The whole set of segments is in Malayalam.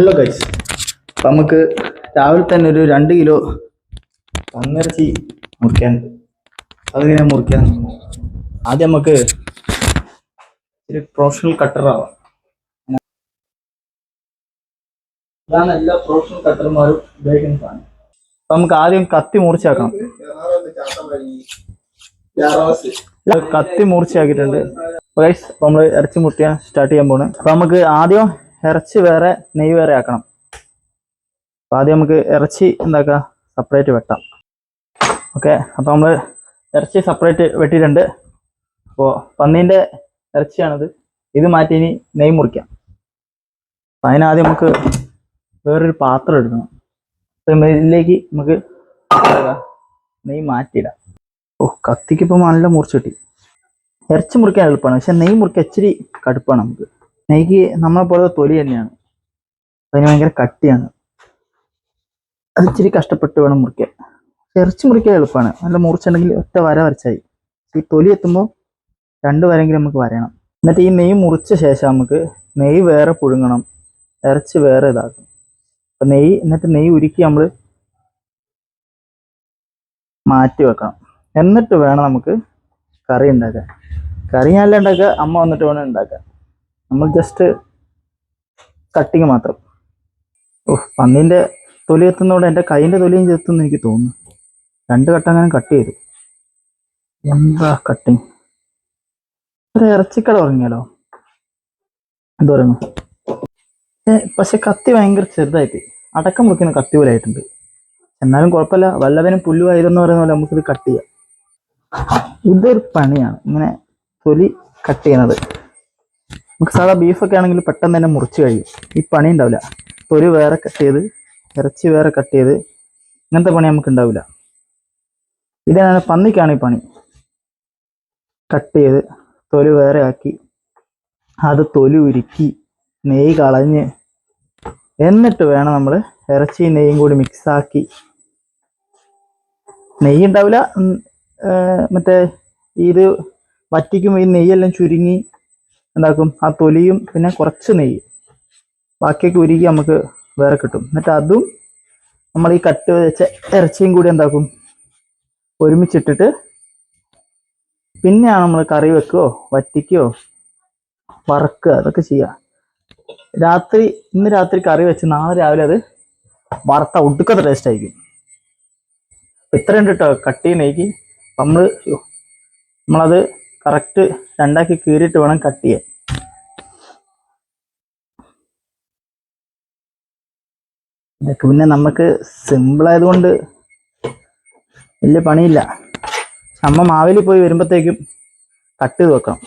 ഹലോ ഗൈസ് നമുക്ക് രാവിലെ തന്നെ ഒരു രണ്ട് കിലോ പന്നിറച്ചി മുറിക്കാനുണ്ട് അതിങ്ങനെ മുറിക്കാൻ? ആദ്യം നമുക്ക് ഒരു പ്രൊഫഷണൽ കട്ടറാവാം ഇതാണ് എല്ലാ പ്രൊഫഷണൽ കട്ടർമാരും ഉപയോഗിക്കുന്ന സാധനം. നമുക്ക് ആദ്യം കത്തി മുറിച്ചാക്കണം കത്തി മുറിച്ചാക്കിയിട്ടുണ്ട്. നമ്മൾ ഇറച്ചി മുറിക്കാൻ സ്റ്റാർട്ട് ചെയ്യാൻ പോണ്. അപ്പം നമുക്ക് ആദ്യം ഇറച്ചി വേറെ നെയ്യ് വേറെ ആക്കണം. അപ്പം ആദ്യം നമുക്ക് ഇറച്ചി എന്താക്കാം? സെപ്പറേറ്റ് വെട്ടാം. ഓക്കെ അപ്പോൾ നമ്മൾ ഇറച്ചി സെപ്പറേറ്റ് വെട്ടിയിട്ടുണ്ട്. അപ്പോൾ പന്നീന്റെ ഇറച്ചിയാണിത്. ഇത് മാറ്റി ഇനി നെയ് മുറിക്കാം. അപ്പം അതിനാദ്യം നമുക്ക് വേറൊരു പാത്രം എടുക്കണം. അപ്പം ഇതിലേക്ക് നമുക്ക് നെയ് മാറ്റിയിടാം. ഓ കത്തിക്കിപ്പോൾ നല്ല മുറിച്ച് കിട്ടി. ഇറച്ചി മുറിക്കാൻ എളുപ്പമാണ്. പക്ഷെ നെയ് മുറിക്കാൻ ഇച്ചിരി കടുപ്പാണ് നമുക്ക്. നെയ്ക്ക് നമ്മളെ പോലത്തെ തൊലി തന്നെയാണ്. അതിന് ഭയങ്കര കട്ടിയാണ്. അത് ഇച്ചിരി കഷ്ടപ്പെട്ട് വേണം മുറിക്കാൻ. ഇറച്ചി മുറിക്കാൻ എളുപ്പമാണ്. നല്ല മുറിച്ചുണ്ടെങ്കിൽ ഒറ്റ വര വരച്ചായി. ഈ തൊലി എത്തുമ്പോൾ രണ്ട് വരെങ്കിലും നമുക്ക് വരയണം. എന്നിട്ട് ഈ നെയ് മുറിച്ച ശേഷം നമുക്ക് നെയ് വേറെ പുഴുങ്ങണം. ഇറച്ചി വേറെ ഇതാക്കും. അപ്പം നെയ് എന്നിട്ട് നെയ് ഉരുക്കി നമ്മൾ മാറ്റി വെക്കണം. എന്നിട്ട് വേണം നമുക്ക് കറി ഉണ്ടാക്കാൻ. കറി ഞാനല്ല ഉണ്ടാക്കുക അമ്മ വന്നിട്ട് വേണം ഉണ്ടാക്കാൻ. നമ്മൾ ജസ്റ്റ് കട്ടിങ് മാത്രം. ഓഹ് പന്നീന്റെ തൊലി എത്തുന്നതോടെ എന്റെ കൈയിന്റെ തൊലിയും ചെത്തുമെന്ന് എനിക്ക് തോന്നുന്നു. രണ്ട് കട്ടം അങ്ങനെ കട്ട് ചെയ്തു. എന്താ കട്ടിങ് ഒരു ഇറച്ചിക്കട തുടങ്ങിയാലോ എന്താ പറയുന്നു. പക്ഷെ കത്തി ഭയങ്കര ചെറുതായിട്ട്. അടക്കം മുറിക്കുന്ന കത്തി പോലെ ആയിട്ടുണ്ട്. എന്നാലും കുഴപ്പമില്ല. വല്ലവനും എന്ന് പറയുന്ന പോലെ നമുക്കിത് കട്ട് ചെയ്യാം. ഇതൊരു പണിയാണ്. ഇങ്ങനെ തൊലി കട്ട് ചെയ്യണത്. നമുക്ക് സാധാ ബീഫൊക്കെ ആണെങ്കിൽ പെട്ടെന്ന് തന്നെ മുറിച്ച് കഴിയും. ഈ പണി ഉണ്ടാവില്ല. തൊലി വേറെ കട്ട് ചെയ്ത് ഇറച്ചി വേറെ കട്ട് ചെയ്ത് ഇങ്ങനത്തെ പണി നമുക്ക് ഉണ്ടാവില്ല. ഇതാണ് പന്നിക്കാണ് ഈ പണി. കട്ട് ചെയ്ത് തൊലി വേറെ ആക്കി അത് തൊലി ഉരുക്കി നെയ്യ് കളഞ്ഞ് എന്നിട്ട് വേണം നമ്മൾ ഇറച്ചി നെയ്യും കൂടി മിക്സാക്കി നെയ്യ് ഉണ്ടാവില്ല മറ്റേ ഇത് വറ്റിക്കുമ്പോൾ ഈ നെയ്യെല്ലാം ചുരുങ്ങി എന്താക്കും? ആ തൊലിയും പിന്നെ കുറച്ച് നെയ്യ്. ബാക്കിയൊക്കെ ഉരുകി നമുക്ക് വേറെ കിട്ടും. എന്നിട്ട് അതും നമ്മൾ ഈ കട്ട് വെച്ച ഇറച്ചിയും കൂടി എന്താക്കും? ഒരുമിച്ചിട്ടിട്ട് പിന്നെയാണ് നമ്മൾ കറി വെക്കുകയോ വറ്റിക്കുകയോ വറക്കുക അതൊക്കെ ചെയ്യുക രാത്രി ഇന്ന് രാത്രി കറി വെച്ച് നാളെ രാവിലെ അത് വറുത്ത ഒടുക്കത്തെ ടേസ്റ്റ് ആയിരിക്കും. ഇത്രയും കേട്ടോ കട്ട് ചെയ്യുന്നേക്ക് നമ്മൾ നമ്മളത് കറക്റ്റ് രണ്ടാക്കി കീറിയിട്ട് വേണം കട്ട് ചെയ്യാൻ. ഇതൊക്കെ പിന്നെ നമുക്ക് സിമ്പിൾ ആയതുകൊണ്ട് വലിയ പണിയില്ല. അമ്മ മാവേലി പോയി വരുമ്പോഴത്തേക്കും കട്ട് ചെയ്ത് വെക്കണം.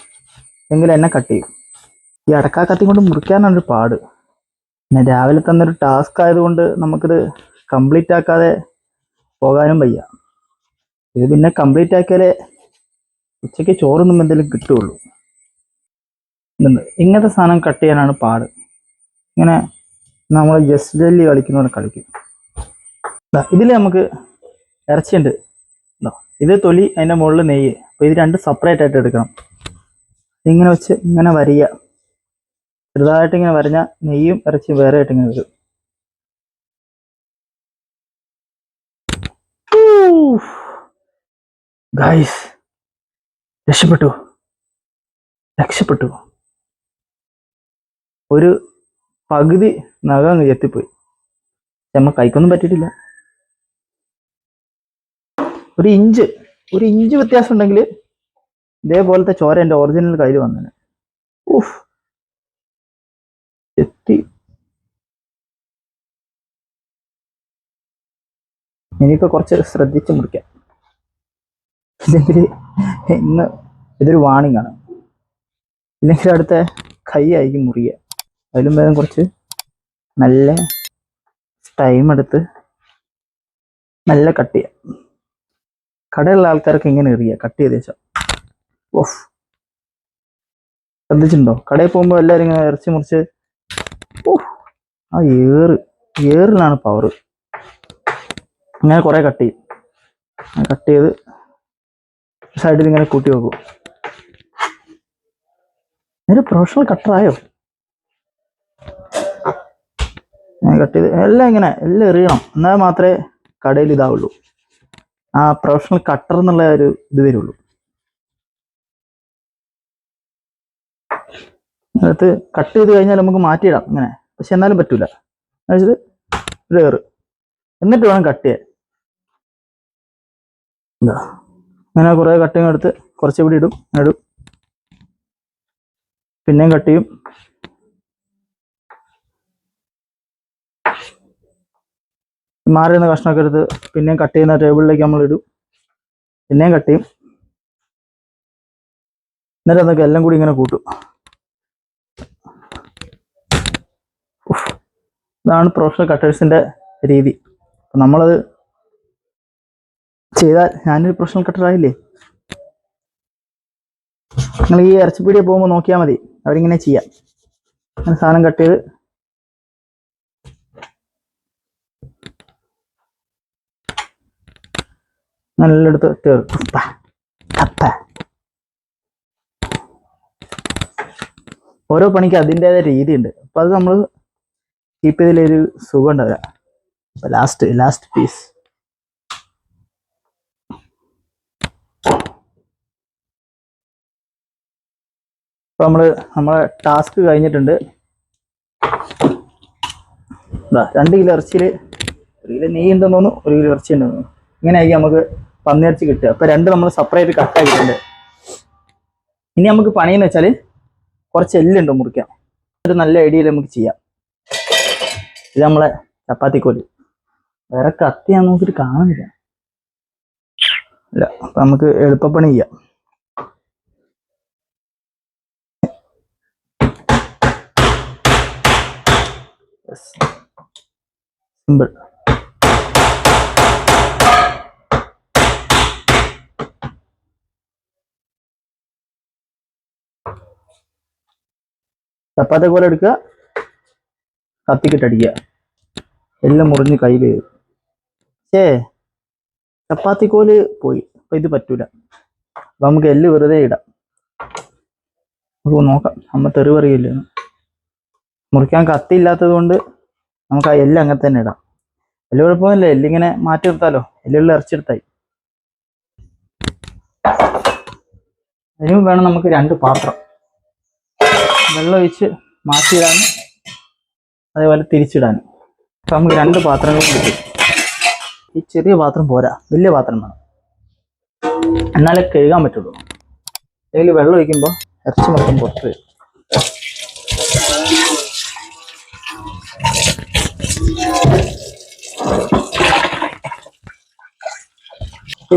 എങ്കിൽ എന്നെ കട്ട് ചെയ്യും. ഈ അടക്കാ കത്തി കൊണ്ട് മുറിക്കാനാണ് ഒരു പാട്. പിന്നെ രാവിലെ തന്നൊരു ടാസ്ക് ആയതുകൊണ്ട് നമുക്കിത് കംപ്ലീറ്റ് ആക്കാതെ പോകാനും വയ്യ. ഇത് പിന്നെ കംപ്ലീറ്റ് ആക്കിയാലേ ഉച്ചയ്ക്ക് ചോറൊന്നും എന്തെങ്കിലും കിട്ടുള്ളൂ. ഇങ്ങനത്തെ സാധനം കട്ട് ചെയ്യാനാണ് പാട്. ഇങ്ങനെ നമ്മൾ ജസ്റ്റ് ജല്ലി കളിക്കുന്ന പോലെ കളിക്കും. ഇതിൽ നമുക്ക് ഇറച്ചിയുണ്ട്. ഇത് തൊലി അതിന്റെ മുകളിൽ നെയ്യ്. അപ്പോൾ ഇത് രണ്ട് സെപ്പറേറ്റ് ആയിട്ട് എടുക്കണം. ഇങ്ങനെ വെച്ച് ഇങ്ങനെ വരിക. ചെറുതായിട്ട് ഇങ്ങനെ വരഞ്ഞാൽ നെയ്യും ഇറച്ചിയും വേറെ ആയിട്ട് ഇങ്ങനെ വരും. ഗൈസ് രക്ഷപ്പെട്ടു. രക്ഷപ്പെട്ടു. ഒരു പകുതി നഖം എത്തിപ്പോയി ചെമ്മ കൈക്കൊന്നും പറ്റിയിട്ടില്ല. ഒരു ഇഞ്ച് ഒരു ഇഞ്ച് വ്യത്യാസം ഉണ്ടെങ്കിൽ ഇതേപോലത്തെ ചോര എന്റെ ഒറിജിനൽ കയ്യിൽ വന്നേനെ. ഊഫ് എത്തി ഇനിയിപ്പോ കുറച്ച് ശ്രദ്ധിച്ച് മുറിക്കാം. ഇന്ന് ഇതൊരു വാണിംഗ് ആണ്. ഇല്ലെങ്കിൽ അടുത്ത കൈ ആയിരിക്കും മുറിയുക. അതിലും ഭേദം കുറച്ച് നല്ല ടൈം എടുത്ത് നല്ല കട്ട് ചെയ്യാം കടയുള്ള ആൾക്കാർക്ക് ഇങ്ങനെ എറിയുക കട്ട് ചെയ്ത ശേഷം ഓഫ് ശ്രദ്ധിച്ചിട്ടുണ്ടോ? കടയിൽ പോകുമ്പോൾ എല്ലാവരും ഇങ്ങനെ ഇറച്ചി മുറിച്ച് ഓഹ് ആ ഏറ്. ഏറിലാണ് പവർ അങ്ങനെ കുറെ കട്ട് ചെയ്യും. കട്ട് ചെയ്ത് സൈഡിൽ ഇങ്ങനെ കൂട്ടി വെക്കും. ഒരു പ്രൊഫഷണൽ കട്ടറായോ കട്ട് ചെയ്ത് എല്ലാം ഇങ്ങനെ എല്ലാം എറിയണം. എന്നാൽ മാത്രമേ കടയിൽ ഇതാവുള്ളൂ. ആ പ്രൊഫഷണൽ കട്ടർ എന്നുള്ള ഒരു ഇത് വരുള്ളൂ. അതിനകത്ത് കട്ട് ചെയ്ത് കഴിഞ്ഞാൽ നമുക്ക് മാറ്റിയിടാം ഇങ്ങനെ. പക്ഷെ എന്നാലും പറ്റൂല. വെച്ചിട്ട് ഒരു എന്നിട്ട് വേണം കട്ട് ചെയ്യാൻ. എന്താ അങ്ങനെ കുറേ കട്ടിങ് എടുത്ത് കുറച്ച് ഇവിടെ ഇടും ഇടും. പിന്നെയും കട്ട് ചെയ്യും. മാറി നിന്ന് കഷ്ണമൊക്കെ എടുത്ത് പിന്നെയും കട്ട് ചെയ്യുന്ന ടേബിളിലേക്ക് നമ്മൾ ഇടും. പിന്നെയും കട്ട് ചെയ്യും. എന്നിട്ട് അതൊക്കെ എല്ലാം കൂടി ഇങ്ങനെ കൂട്ടും. ഇതാണ് പ്രൊഫഷണൽ കട്ടേഴ്സിന്റെ രീതി. അപ്പം നമ്മളത് ചെയ്താൽ ഞാനൊരു പ്രൊഫഷണൽ കട്ടറായില്ലേ നിങ്ങൾ ഈ ഇറച്ചിപ്പീടിയ പോകുമ്പോൾ നോക്കിയാൽ മതി. അവരിങ്ങനെ ചെയ്യാം. അങ്ങനെ സാധനം കട്ട് ചെയ്ത് നല്ലെടുത്ത് ചേർക്കും തീർക്കും. ഓരോ പണിക്ക് അതിന്റെതായ രീതിയുണ്ട്. അപ്പൊ അത് നമ്മൾ കീപ്പ് ചെയ്തതിലൊരു സുഖം ഉണ്ടാവില്ല ലാസ്റ്റ് ലാസ്റ്റ് പീസ് ഇപ്പൊ നമ്മൾ നമ്മളെ ടാസ്ക് കഴിഞ്ഞിട്ടുണ്ട്. ദാ രണ്ട് കിലോ ഇറച്ചിയിൽ ഒരു കിലോ നെയ്യ് ഉണ്ടെന്ന് തോന്നുന്നു ഒരു കിലോ ഇറച്ചി ഉണ്ടെന്ന് തോന്നുന്നു. ഇങ്ങനെ ആയി നമുക്ക് പന്നിയിറച്ചി കിട്ടുക. അപ്പോൾ രണ്ട് നമ്മൾ സെപ്പറേറ്റ് കട്ടാക്കിയിട്ടുണ്ട് ഇനി നമുക്ക് പണിയെന്ന് വെച്ചാൽ കുറച്ച് എല്ലുണ്ട് മുറിക്കാം ഒരു നല്ല ഐഡിയയിൽ നമുക്ക് ചെയ്യാം. ഇത് നമ്മളെ ചപ്പാത്തിക്കോൽ. വേറെ കത്തി ഞാൻ നോക്കിയിട്ട് കാണുന്നില്ല അല്ല അപ്പം നമുക്ക് എളുപ്പപ്പണി ചെയ്യാം. സിമ്പിൾ ചപ്പാത്തി പോലെ എടുക്കുക. കത്തിക്കിട്ടടിക്കുക. എല്ലാം മുറിഞ്ഞ് കയ്യിൽ പക്ഷേ ചപ്പാത്തിക്കോൽ പോയി. അപ്പം ഇത് പറ്റൂല. അപ്പം നമുക്ക് എല്ല് വെറുതെ ഇടാം. നമുക്ക് നോക്കാം. അമ്മ തെറി പറയില്ല മുറിക്കാൻ കത്തി ഇല്ലാത്തത് കൊണ്ട് നമുക്ക് ആ എല്ല് അങ്ങനെ തന്നെ ഇടാം. എല്ല് കുഴപ്പമൊന്നുമില്ല. എല്ലിങ്ങനെ മാറ്റി നിർത്താലോ? എല്ലുകൾ ഇറച്ചെടുത്തായി അതിന് വേണം നമുക്ക് രണ്ട് പാത്രം. വെള്ളം ഒഴിച്ച് മാറ്റിയിടാനും അതേപോലെ തിരിച്ചിടാനും. അപ്പം നമുക്ക് രണ്ട് പാത്രങ്ങൾ കിട്ടും. ഈ ചെറിയ പാത്രം പോരാ. വലിയ പാത്രം വേണം. എന്നാലേ കഴുകാൻ പറ്റുള്ളൂ. അതിൽ വെള്ളം ഒഴിക്കുമ്പോൾ ഇറച്ചി മൊത്തം പുറത്ത് വരും.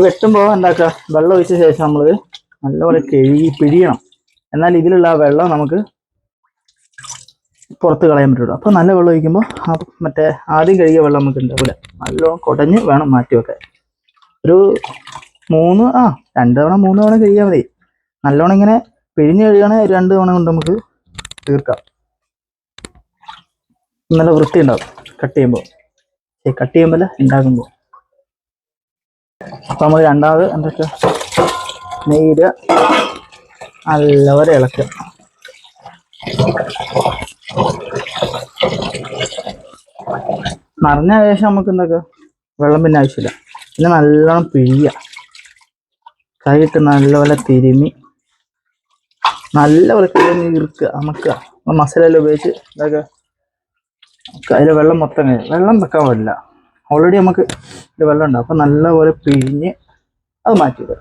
വെട്ടുമ്പോൾ എന്താക്കുക വെള്ളം ഒഴിച്ച ശേഷം നമ്മൾ നല്ലപോലെ കഴുകി പിഴിയണം. എന്നാൽ ഇതിലുള്ള ആ വെള്ളം നമുക്ക് പുറത്ത് കളയാൻ പറ്റുള്ളൂ അപ്പോൾ നല്ല വെള്ളം ഒഴിക്കുമ്പോൾ ആ മറ്റേ ആദ്യം കഴുകിയ വെള്ളം നമുക്ക് ഉണ്ടാവില്ല നല്ലോണം കുടഞ്ഞ് വേണം മാറ്റി വെക്കാൻ. ഒരു മൂന്ന് ആ രണ്ട് തവണ മൂന്ന് തവണ കഴുകിയാൽ മതി. നല്ലോണം ഇങ്ങനെ പിഴിഞ്ഞ് കഴുകണേ രണ്ട് തവണ കൊണ്ട് നമുക്ക് തീർക്കാം. നല്ല വൃത്തി ഉണ്ടാവും കട്ട് ചെയ്യുമ്പോൾ കട്ട് ചെയ്യുമ്പോൾ ഉണ്ടാക്കുമ്പോൾ അപ്പൊ നമ്മൾ രണ്ടാമത് എന്തൊക്കെ? നെയ്യ് നല്ലവരെ ഇളക്കുക. നിറഞ്ഞ ശേഷം നമുക്ക് എന്തൊക്കെ? വെള്ളം പിന്നെ ആവശ്യമില്ല. പിന്നെ നല്ലോണം പിഴിയുക. കൈയിട്ട് നല്ലപോലെ തിരുമി. നല്ല വൃത്തിയിൽ ഇറുക്കുക അമക്കുക. മസാല ഉപയോഗിച്ച് ഇതൊക്കെ അതിൽ വെള്ളം മൊത്തം വെള്ളം വെക്കാൻ പാടില്ല ഓൾറെഡി നമുക്ക് ഇതിൽ വെള്ളം ഉണ്ടാവും അപ്പോൾ നല്ലപോലെ പിഴിഞ്ഞ് അത് മാറ്റിയത്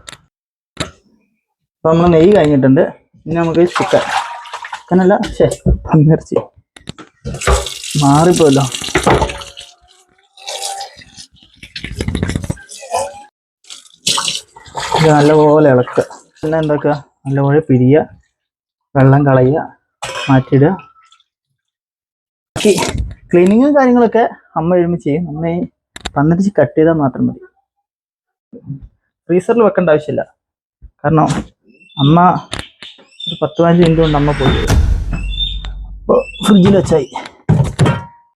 അപ്പം നമ്മൾ നെയ്യ് കഴിഞ്ഞിട്ടുണ്ട്. ഇനി നമുക്ക് ചിക്കൻ. ചിക്കനല്ല ശേ പന്നിറച്ചി മാറിപ്പോയല്ലോ. ഇത് നല്ലപോലെ ഇളക്കുക. പിന്നെ എന്താക്കുക? നല്ലപോലെ പിരിയുക. വെള്ളം കളയുക. മാറ്റിയിടുക. ക്ലീനിങ്ങും കാര്യങ്ങളൊക്കെ അമ്മ എഴുമി ചെയ്യും. അമ്മ ഈ പന്നിറച്ചി കട്ട് ചെയ്താൽ മാത്രം മതി. ഫ്രീസറിൽ വെക്കേണ്ട ആവശ്യമില്ല. കാരണം അമ്മ ഒരു പത്ത് പതിനഞ്ച് മിനിറ്റ് കൊണ്ട് അമ്മ പോയി അപ്പോൾ ഫ്രിഡ്ജിൽ വെച്ചായി.